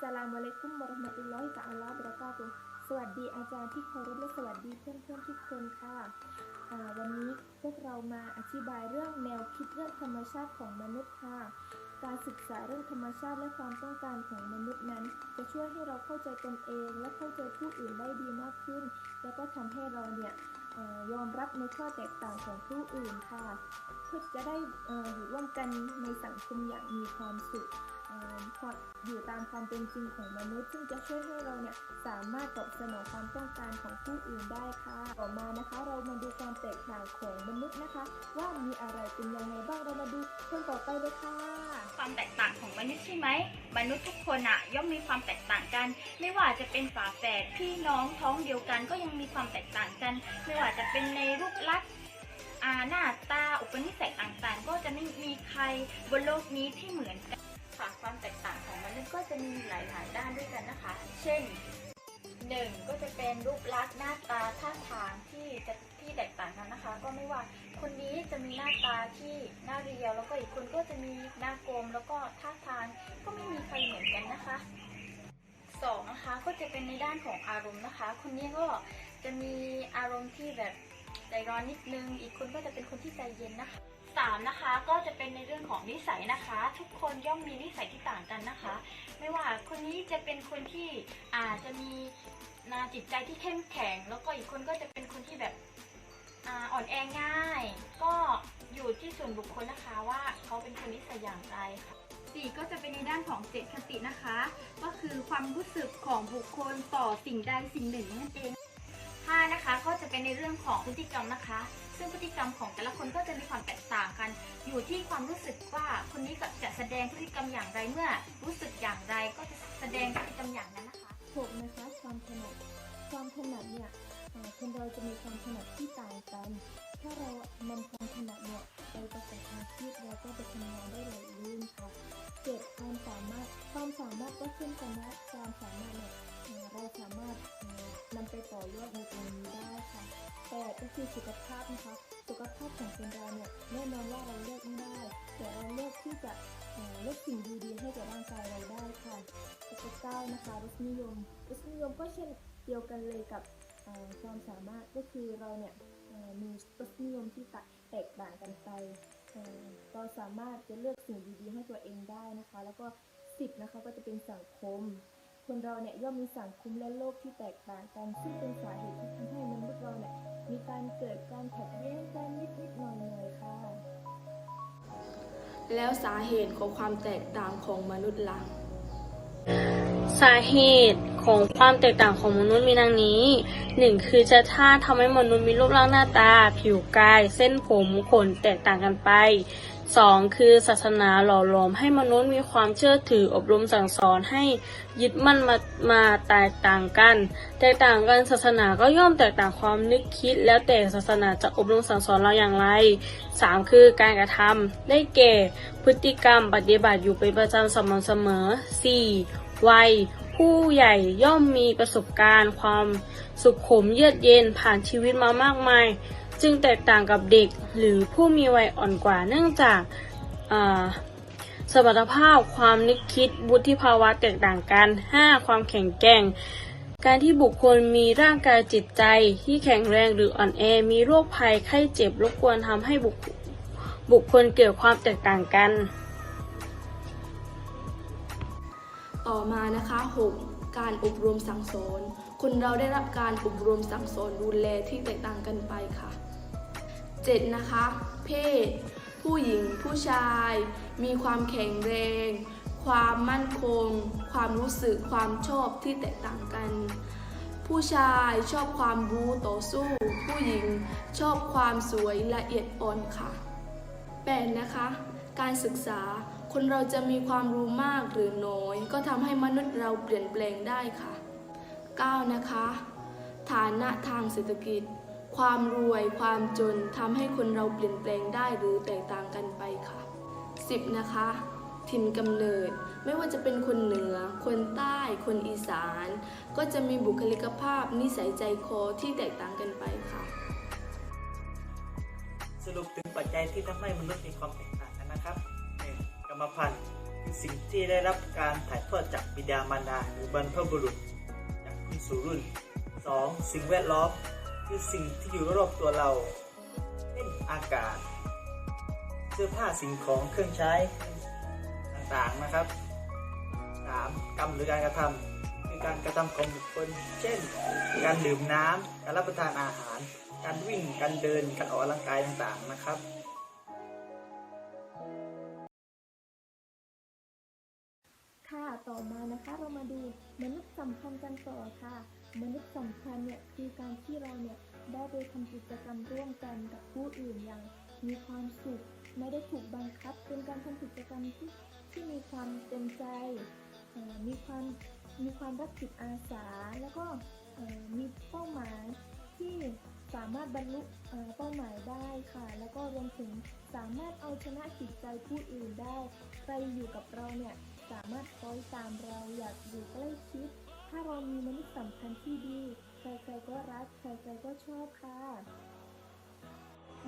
สลามุอะลัยกุมวะเรห์มะตุลลอฮิตะอาลาบะเรากาตุสวัสดีอาจารย์ที่เคารพและสวัสดีเพื่อนๆทุกคนค่ะ วันนี้พวกเรามาอธิบายเรื่องแนวคิดเรื่องธรรมชาติของมนุษย์ค่ะ การศึกษาเรื่องธรรมชาติและความต้องการของมนุษย์นั้น จะช่วยให้เราเข้าใจตนเอง และเข้าใจผู้อื่นได้ดีมากขึ้น แล้วก็ทำให้เราเนี่ยยอมรับในข้อแตกต่างของผู้อื่นค่ะ เพื่อจะได้อยู่ร่วมกันในสังคมอย่างมีความสุข อ่อความอยู่ตามความเป็นจริงของมนุษย์ ซึ่งจะช่วยให้เราเนี่ยสามารถตอบสนองความต้องการของผู้อื่นได้ค่ะ ต่อมานะคะ เรามาดูความแตกต่างของมนุษย์นะคะ ว่ามีอะไรเป็นยังไงบ้างเรามาดูคนต่อไปเลยค่ะ ความแตกต่างของมนุษย์ใช่ไหมมนุษย์ทุกคนอะย่อมมีความแตกต่างกัน ไม่ว่าจะเป็นฝาแฝดพี่น้องท้องเดียวกันก็ยังมีความแตกต่างกัน ไม่ว่าจะเป็นในรูปลักษณ์หน้าตาอุปนิสัยต่างๆ ก็จะไม่มีใครบนโลกนี้ที่เหมือนกัน ค่ะ ความแตกต่างของมนุษย์ก็จะมีหลายๆด้านด้วยกันนะคะ เช่นหนึ่งก็จะเป็นรูปลักษณ์หน้าตาท่าทางที่จะที่แตกต่างกันนะคะ ก็ไม่ว่าคนนี้จะมีหน้าตาที่หน้าเรียว แล้วก็อีกคนก็จะมีหน้ากลมแล้วก็ท่าทางก็ไม่มีใครเหมือนกันนะคะสองนะคะก็จะเป็นในด้านของอารมณ์นะคะ คนนี้ก็จะมีอารมณ์ที่แบบใจร้อนนิดนึง อีกคนก็จะเป็นคนที่ใจเย็นนะคะ สามนะคะก็จะเป็นในเรื่องของนิสัยนะคะ ทุกคนย่อมมีนิสัยที่ต่างกันนะคะ ไม่ว่าคนนี้จะเป็นคนที่อาจจะมีนาจิตใจที่เข้มแข็ง แล้วก็อีกคนก็จะเป็นคนที่แบบอ่อ่อนแอง่าย ก็อยู่ที่ส่วนบุคคลนะคะว่าเขาเป็นคนนิสัยอย่างไรค่ะสี่ก็จะเป็นในด้านของเจตคตินะคะ ก็คือความรู้สึกของบุคคลต่อสิ่งใดสิ่งหนึ่งนั่นเองห้านะคะก็จะเป็นในเรื่องของพฤติกรรมนะคะ ซึ่งพฤติกรรมของแต่ละคนก็จะมีความแตกต่างกัน อยู่ที่ความรู้สึกว่าคนนี้จะแสดงพฤติกรรมอย่างไรเมื่อ รู้สึกอย่างไรก็จะแสดงพฤติกรรมอย่างนั้นนะคะหกนะคะความถนัดความถนัดเนี่ยคนเราจะมีความถนัดที่ต่างกัน ถ้าเรานำความถนัดเนี่ยไปประกอบอาชีพเราก็จะทำงานได้หลลื่นค่ะเจ็ดความสามารถความสามารถก็เช่นกันนะความสามารถเนี่ย เราสามารถนำไปต่อยอดในตรงนี้ได้ค่ะแปดก็คือสุขภาพนะคะสุขภาพของคนเราเนี่ยแน่นอนว่าเราเลือกไม่ได้ แต่เราเลือกที่จะเลือกสิ่งดีๆให้กับร่างกายเราได้ค่ะข้อเก้านะคะรสนิยมรสนิยมก็เช่นเดียวกันเลยกับความสามารถก็คือเราเนี่ยมีรสนิยมที่แตกต่างกันไปเราสามารถจะเลือกสิ่งดีๆให้ตัวเองได้นะคะ แล้วก็สิบนะคะก็จะเป็นสังคม คนเราเนี่ยย่อมมีสังคมและโลกที่แตกต่างกัน ซึ่งเป็นสาเหตุที่ทำให้มนุษย์เราเนี่ยมีการเกิดการขัดแย้งกันนิดๆหน่อยๆค่ะ แล้วสาเหตุของความแตกต่างของมนุษย์ล่ะสาเหตุของความแตกต่างของมนุษย์มีดังนี้หนึ่งคือจะท่าทำให้มนุษย์มีรูปร่างหน้าตา ผิวกาย เส้นผมขนแตกต่างกันไป สองคือศาสนาหล่อหลอมให้มนุษย์มีความเชื่อถืออบรมสั่งสอนให้ยึดมั่นมามาแตกต่างกัน แตกต่างกันศาสนาก็ย่อมแตกต่างความนึกคิด แล้วแต่ศาสนาจะอบรมสั่งสอนเราอย่างไรสามคือการกระทำได้แก่พฤติกรรมปฏิบัติอยู่เป็นประจำสม่ำเสมอสี่วัยผู้ใหญ่ย่อมมีประสบการณ์ ความสุขขมเยือกเย็นผ่านชีวิตมามากมาย จึงแตกต่างกับเด็กหรือผู้มีวัยอ่อนกว่าเนื่องจากสมรรถภาพความนึกคิดวุฒิภาวะแตกต่างกัน 5. ความแข็งแกร่ง การที่บุคคลมีร่างกายจิตใจที่แข็งแรงหรืออ่อนแอ มีโรคภัยไข้เจ็บรบกวนทำให้บุคบุคคลเกิดความแตกต่างกัน ต่อมานะคะ 6. การอบรมสั่งสอน คนเราได้รับการอบรมสั่งสอนดูแลที่แตกต่างกันไปค่ะ 7. นะคะ เพศ ผู้หญิงผู้ชาย มีความแข็งแรง ความมั่นคง ความรู้สึกความชอบที่แตกต่างกัน ผู้ชายชอบความรู้ต่อสู้ ผู้หญิงชอบความสวยละเอียดอ่อนค่ะ 8. นะคะ การศึกษาคนเราจะมีความรู้มากหรือน้อย ก็ทำให้มนุษย์เราเปลี่ยนแปลงได้ค่ะ 9. นะคะ ฐานะทางเศรษฐกิจ ความรวยความจนทำให้คนเราเปลี่ยนแปลงได้หรือแตกต่างกันไปค่ะ 10. นะคะ ถิ่นกำเนิดไม่ว่าจะเป็นคนเหนือ คนใต้ คนอีสาน ก็จะมีบุคลิกภาพนิสัยใจคอที่แตกต่างกันไปค่ะ สรุปถึงปัจจัยที่ทำให้มนุษย์มีความแตกต่างกันนะครับ 1. กรรมพันธุ์คือสิ่งที่ได้รับการถ่ายทอดจากบิดามารดาหรือบรรพบุรุษจากรุ่นสู่รุ่น 2. สิ่งแวดล้อม คือสิ่งที่อยู่รอบตัวเราเช่นอากาศ เสื้อผ้าสิ่งของเครื่องใช้ต่างๆนะครับ 3. กรรมหรือการกระทำคือการกระทำของบุคคล เช่น การดื่มน้ำการรับประทานอาหาร การวิ่ง การเดิน การออกกำลังกายต่างๆนะครับ มานะคะ เรามาดูมนุษย์สัมพันธ์กันต่อค่ะ มนุษย์สัมพันธ์เนี่ยคือการที่เราเนี่ยได้ไปทำกิจกรรมร่วมกันกับผู้อื่นอย่างมีความสุขไม่ได้ถูกบังคับ เป็นการทำกิจกรรมที่ที่มีความเต็มใจมีความมีความรักจิตอาสา แล้วก็มีเป้าหมายที่สามารถบรรลุเอ่อเป้าหมายได้ค่ะ แล้วก็รวมถึงสามารถเอาชนะจิตใจผู้อื่นได้ ใครอยู่กับเราเนี่ย สามารถคอยตามเราอยากอยู่ใกล้ชิด ถ้าเรามีมนุษยสัมพันธ์ที่ดี ใครๆก็รัก ใครๆก็ชอบค่ะ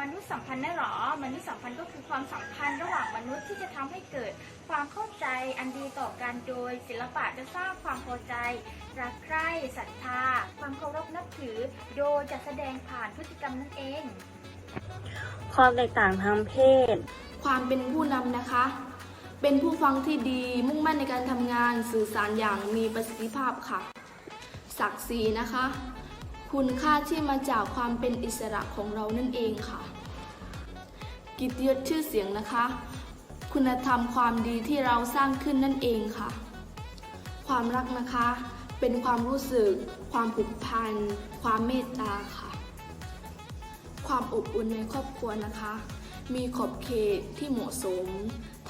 มนุษยสัมพันธ์ได้หรอ มนุษยสัมพันธ์ก็คือความสัมพันธ์ระหว่างมนุษย์ที่จะทำให้เกิด ความเข้าใจอันดีต่อกันโดย ศิลปะจะสร้างความพอใจ รักใคร่ศรัทธา ความเคารพนับถือ โดยจะแสดงผ่านพฤติกรรมนั่นเอง ความแตกต่างทางเพศ ความเป็นผู้นำนะคะ เป็นผู้ฟังที่ดีมุ่งมั่นในการทำงานสื่อสารอย่างมีประสิทธิภาพค่ะ ศักดิ์ศรีนะคะ คุณค่าที่มาจากความเป็นอิสระของเรานั่นเองค่ะ กิตติยศชื่อเสียงนะคะ คุณธรรมความดีที่เราสร้างขึ้นนั่นเองค่ะ ความรักนะคะ เป็นความรู้สึก ความผูกพัน ความเมตตาค่ะ ความอบอุ่นในครอบครัวนะคะ มีขอบเขตที่เหมาะสม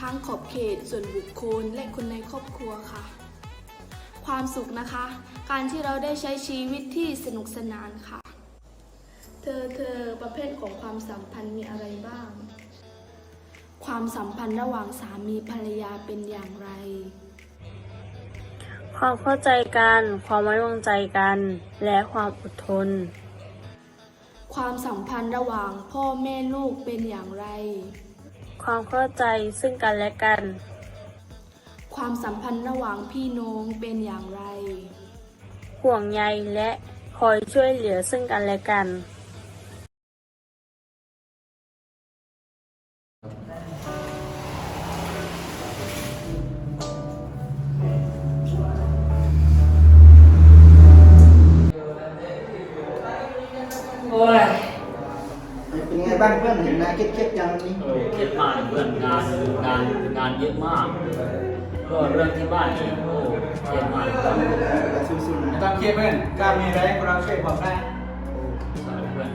ทั้งขอบเขตส่วนบุคคลและคนในครอบครัวค่ะ ความสุขนะคะ การที่เราได้ใช้ชีวิตที่สนุกสนานค่ะ เธอเธอประเภทของความสัมพันธ์มีอะไรบ้าง ความสัมพันธ์ระหว่างสามีภรรยาเป็นอย่างไร ความเข้าใจกัน ความไว้วางใจกัน และความอดทน ความสัมพันธ์ระหว่างพ่อแม่ลูกเป็นอย่างไร ความเข้าใจซึ่งกันและกัน ความสัมพันธ์ระหว่างพี่น้องเป็นอย่างไร ห่วงใยและคอยช่วยเหลือซึ่งกันและกัน เป็นไงบ้างเพื่อนเห็นนายเครียดๆอย่างวันนี้เออเครียดมากเพื่อนงานงานงานเยอะมาก ก็เรื่องที่บ้านอีกโอ้เครียดมากครับแต่สู้ๆไม่นะต้องเครียดเพื่อนกล้ามีอะไรให้พวกเราช่วยบอกได้สายเพื่อน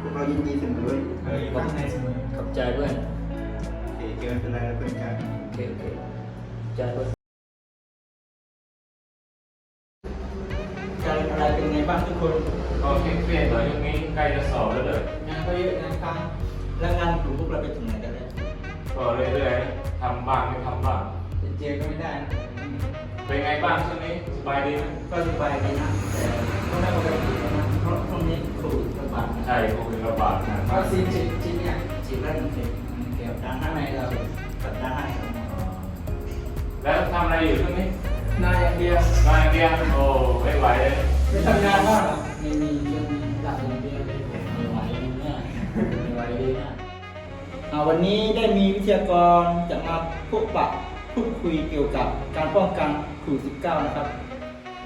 พวกเรายินดีเสมอเอออยู่ข้างในเสมอขอบใจเพื่อนโอเคเกินเป็นไรแล้วเพื่อนกันโอเคโอเคใจเพื่อนใจอะไรเป็นไงบ้างทุกคน ก็เครียดๆหน่อยช่วงนี้ใกล้จะสอบแล้ แล้วงานกลุ่มพวกเราไปถึงไหนกันแล้วก็เรื่อยๆทำบ้างไม่ทำบ้างเจอก็ไม่ได้นะอืมเป็นไงบ้างช่วงนี้สบายดีไหมก็สบายดีนะแต่ก็ไม่ปกตินะเพราะช่วงนี้โควิดระบาดนะใช่โควิดระบาดหนักมาวักคซีนฉีดฉีดเนี่ยฉีดแล้วหนึ่งเข็มเกี่ยวกับข้างในเรากับด้านในครับแล้วทำอะไรอยู่ช่วงนี้นายอย่างเดียวงานเรียนโอ้ไม่ไหวเลยไม่ทำงานบ้างเหรอไม่มีเรื่องหลักอย่างเดียวเลยไม่ไหวเนี่ย ไม่ไหวเลยนะอ่าวันนี้ได้มีวิทยากรจะมาพบปะพูดคุยเกี่ยวกับการป้องกันโควิด19นะครับ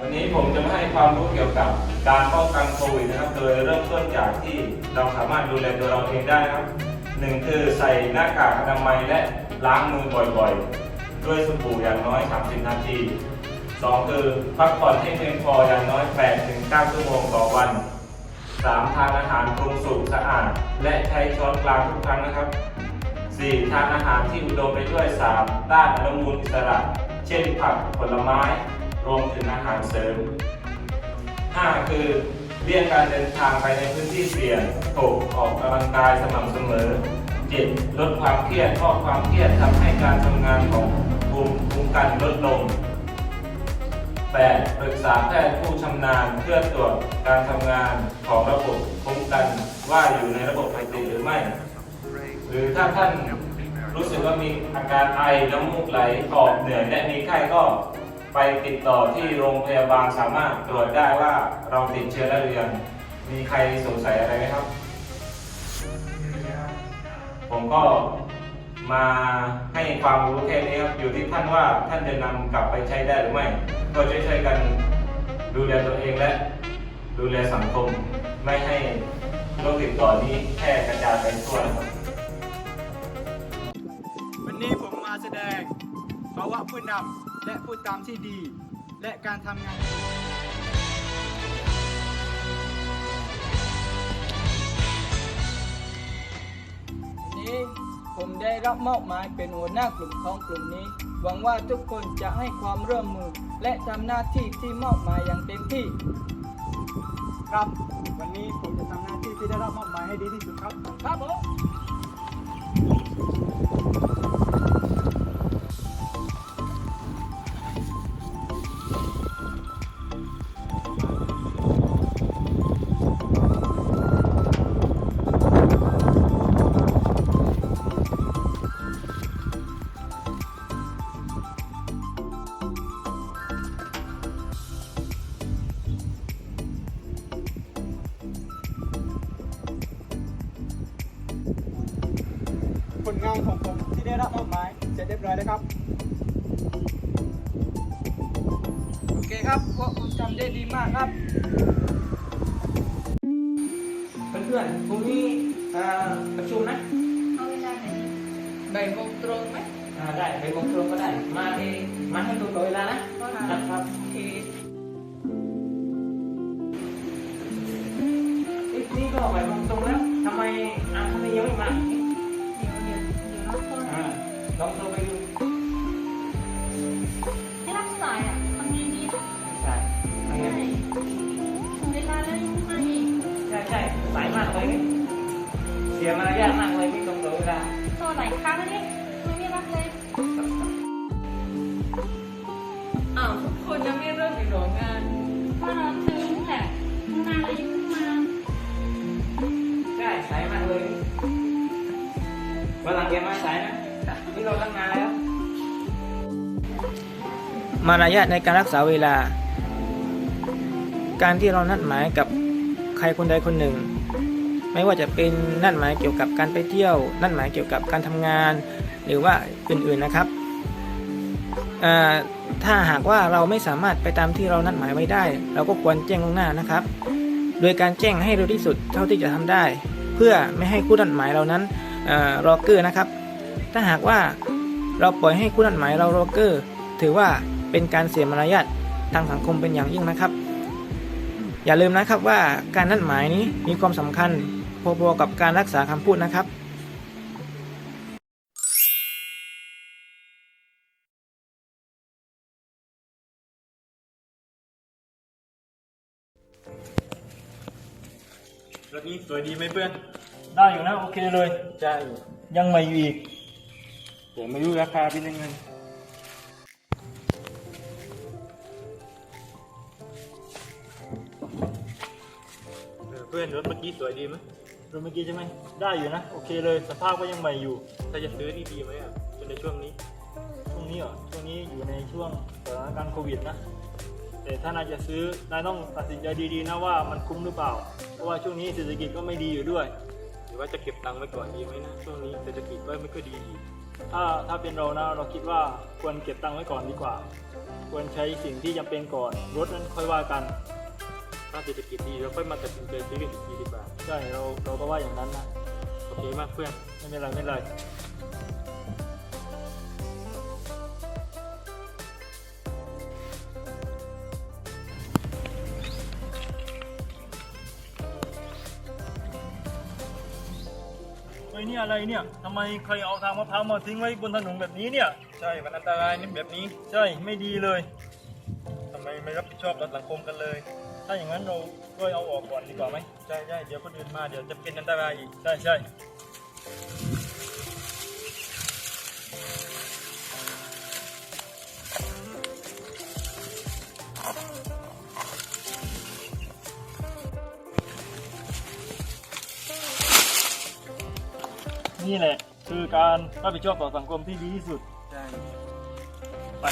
วันนี้ผมจะมาให้ความรู้เกี่ยวกับการป้องกันโควิดนะครับ โดยเริ่มต้นจากที่เราสามารถดูแลตัวเราเองได้นะครับหนึ่งคือใส่หน้ากากอนามัยและล้างมือบ่อยๆ ด้วยสบู่อย่างน้อย 30 นาทีสองคือพักผ่อนให้เพียงพออย่างน้อย 8-9 ชั่วโมงต่อวัน 3. ทานอาหารปรุงสุกสะอาด และใช้ช้อนกลางทุกครั้งนะครับ 4. ทานอาหารที่อุดมไปด้วยสารต้านอนุมูลอิสระ เช่นผักผลไม้ รวมถึงอาหารเสริม 5. คือเลี่ยงการเดินทางไปในพื้นที่เสี่ยง 6. ออกกำลังกายสม่ำเสมอ 7. ลดความเครียดเพราะความเครียดทำให้การทำ 8. ปรึกษาแพทย์ผู้ชำนาญเพื่อตรวจการทำงานของระบบคุ้มกันว่าอยู่ในระบบปกติหรือไม่ หรือถ้าท่านรู้สึกว่ามีอาการไอน้ำมูกไหลหอบเหนื่อยและมีไข้ก็ไปติดต่อที่โรงพยาบาลสามารถตรวจได้ว่าเราติดเชื้อแล้วหรือยังมีใครสงสัยอะไรไหมครับ ผมก็มาให้ความรู้แค่นี้ครับอย ท่านว่าท่านจะนำกลับไปใช้ได้หรือไม่ ก็ช่วยๆกันดูแลตัวเองและดูแลสังคมไม่ให้โรคติดต่อนี้แพร่กระจายไปทั่วนะครับวันนี้ผมมาแสดงภาวะผู้นำและผู้ตามที่ดี และการทำงานนนี้ ผมได้รับมอบหมายเป็นหัวหน้ากลุ่มของกลุ่มนี้ หวังว่าทุกคนจะให้ความร่วมมือ และทำหน้าที่ที่มอบหมายอย่างเต็มที่ ครับ วันนี้ผมจะทำหน้าที่ที่ได้รับมอบหมายให้ดีที่สุดครับ ครับผม งานของผมที่ได้รับมอบหมายเสร็จเรียบร้อยแล้วครับ โอเคครับพวกคุณทำได้ดีมากครับ เพื่อนๆพรุ่งนี้เอ่อประชุมนะเอาเวลาไหนบ่ายโมงตรงไหมอ่าได้ไปโมงตรงก็ได้ มาให้มาให้ดูต่อเวลานะก็ได้นะครับโอเคเอ๊ะนี่ก็ไปโมงตรงแล้วทำไมอ่าทำไมยังไม่มา ลองโทรไปดูไม่รับสายอะทำไงดีใช่ทำไงใช่ถึงเวลาแล้วยังไม่มาอีกใช่ใช่สายมากเลยเสียมารยาทมากเลยไม่ตรงต่อเวลาโทรหลายครั้งแล้วเนี่ยทำไมไม่รับเลยอ้าวทุกคนยังไม่เริ่มอีกเหรองานว่ารอเธอนี่แหละตั้งานแล้วยังไม่มาใช่สายมากเลยวันหลังแกมาสายนะ นี่เราตั้งนานแล้ว มารยาทในการรักษาเวลา การที่เรานัดหมายกับใครคนใดคนหนึ่ง ไม่ว่าจะเป็นนัดหมายเกี่ยวกับการไปเที่ยว นัดหมายเกี่ยวกับการทำงาน หรือว่าอื่นๆนะครับถ้าหากว่าเราไม่สามารถไปตามที่เรานัดหมายไว้ได้ เราก็ควรแจ้งล่วงหน้านะครับ โดยการแจ้งให้เร็วที่สุดเท่าที่จะทำได้ เพื่อไม่ให้คู่นัดหมายเรานั้นอรอเกอร์นะครับ ถ้าหากว่าเราปล่อยให้คู่นัดหมายเราโรเกอร์ ถือว่าเป็นการเสียมารยาททางสังคมเป็นอย่างยิ่งนะครับ อย่าลืมนะครับว่าการนัดหมายนี้มีความสำคัญพอๆกับการรักษาคำพูดนะครับรถนี้สวยดีไหมเพื่อน ได้อยู่นะ โอเคเลยใช่ยังใหม่อยู่อีก แต่ไม่รู้ราคาเป็นยังไงเพื่อนรถเมื่อกี้สวยดีไหมรถเมื่อกี้ใช่ไหมได้อยู่นะ โอเคเลยสภาพก็ยังใหม่อยู่ถ้าจะซื้อนี่ดีไหมอะเป็นในช่วงนี้ ช่วงนี้เหรอช่วงนี้อยู่ในช่วงสถานการณ์โควิดนะแต่ถ้านายจะซื้อนายต้องตัดสินใจดีๆนะว่ามันคุ้มหรือเปล่า เพราะว่าช่วงนี้เศรษฐกิจก็ไม่ดีอยู่ด้วย หรือว่าจะเก็บตังค์ไว้ก่อนดีไหมนะช่วงนี้เศรษฐกิจก็ไม่ค่อยดีอีก ถ้าถ้าเป็นเรานะเราคิดว่าควรเก็บตังค์ไว้ก่อนดีกว่า ควรใช้สิ่งที่จำเป็นก่อนรถนั้นค่อยว่ากัน ถ้าเศรษฐกิจดีเราค่อยมาตัดสินใจซื้อกันอีกทีดีกว่า ใช่เราเราก็ว่าอย่างนั้นนะโอเคมากเพื่อนไม่เป็นไรไม่เป็นไร เฮ้ยนี่อะไรเนี่ยทำไมใครเอาทางมะพร้าวมาทิ้งไว้บนถนนแบบนี้เนี่ย ใช่ มันอันตรายนี่แบบนี้ ใช่ ไม่ดีเลยทำไมไม่รับผิดชอบต่อสังคมกันเลย ถ้าอย่างนั้นเราช่วยเอาออกก่อนดีกว่าไหมใช่ใช่เดี๋ยวคนอื่นมาเดี๋ยวจะเป็นอันตรายอีก ใช่ใช่ นี่แหละ คือการรับผิดชอบต่อสังคมที่ดีที่สุดใช่ไป